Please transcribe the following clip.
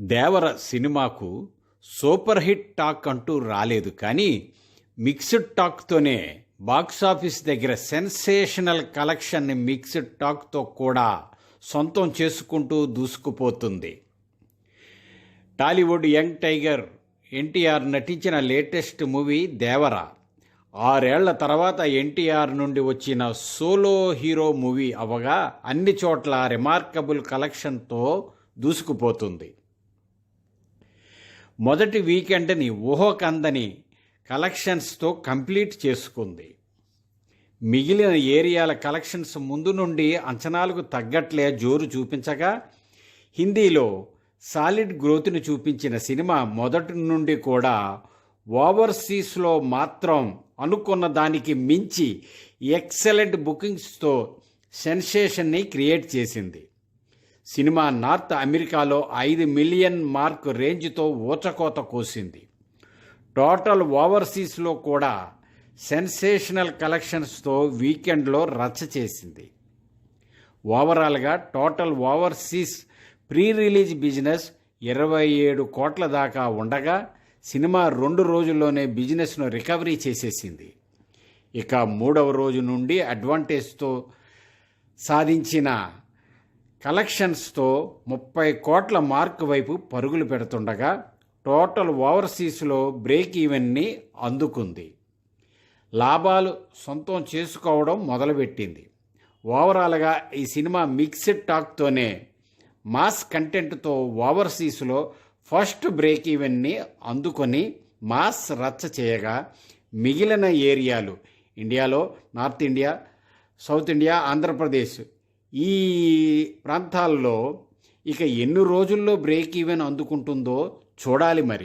దేవర సినిమాకు super hit talk అంటూ రాలేదు కానీ మిక్స్డ్ టాక్తోనే బాక్సాఫీస్ దగ్గర సెన్సేషనల్ కలెక్షన్ని మిక్స్డ్ టాక్తో కూడా సొంతం చేసుకుంటూ దూసుకుపోతుంది. టాలీవుడ్ యంగ్ టైగర్ ఎన్టీఆర్ నటించిన లేటెస్ట్ మూవీ దేవర. ఆరేళ్ళ తర్వాత ఎన్టీఆర్ నుండి వచ్చిన సోలో హీరో మూవీ అవగా అన్ని చోట్ల రిమార్కబుల్ కలెక్షన్తో దూసుకుపోతుంది. మొదటి వీకెండ్ని ఊహకందని కలెక్షన్స్తో కంప్లీట్ చేసుకుంది. మిగిలిన ఏరియాల కలెక్షన్స్ ముందు నుండి అంచనాలకు తగ్గట్లే జోరు చూపించగా హిందీలో సాలిడ్ గ్రోత్ని చూపించిన సినిమా మొదటి నుండి కూడా ఓవర్సీస్లో మాత్రం అనుకున్న దానికి మించి ఎక్సలెంట్ బుకింగ్స్తో సెన్సేషన్ని క్రియేట్ చేసింది. సినిమా నార్త్ అమెరికాలో ఐదు మిలియన్ మార్క్ రేంజ్తో ఊచకోత కోసింది. టోటల్ ఓవర్సీస్లో కూడా సెన్సేషనల్ కలెక్షన్స్తో వీకెండ్లో రచ్చ చేసింది. ఓవరాల్గా total overseas pre release business ఇరవై ఏడు కోట్ల దాకా ఉండగా సినిమా రెండు రోజుల్లోనే బిజినెస్ను రికవరీ చేసేసింది. ఇక మూడవ రోజు నుండి అడ్వాంటేజ్తో సాధించిన కలెక్షన్స్తో ముప్పై కోట్ల మార్క్ వైపు పరుగులు పెడుతుండగా టోటల్ ఓవర్సీస్లో బ్రేక్ ఈవెన్ని అందుకుంది. లాభాలు సొంతం చేసుకోవడం మొదలుపెట్టింది. ఓవరాల్గా ఈ సినిమా మిక్స్డ్ టాక్తోనే మాస్ కంటెంట్తో ఓవర్సీస్లో ఫస్ట్ బ్రేక్ ఈవెన్ని అందుకొని మాస్ రచ్చ చేయగా మిగిలిన ఏరియాలు ఇండియాలో north India south India Andhra Pradesh ఈ ప్రాంతాల్లో ఇక ఎన్ని రోజుల్లో బ్రేక్ ఈవెన్ అందుకుంటుందో చూడాలి మరి.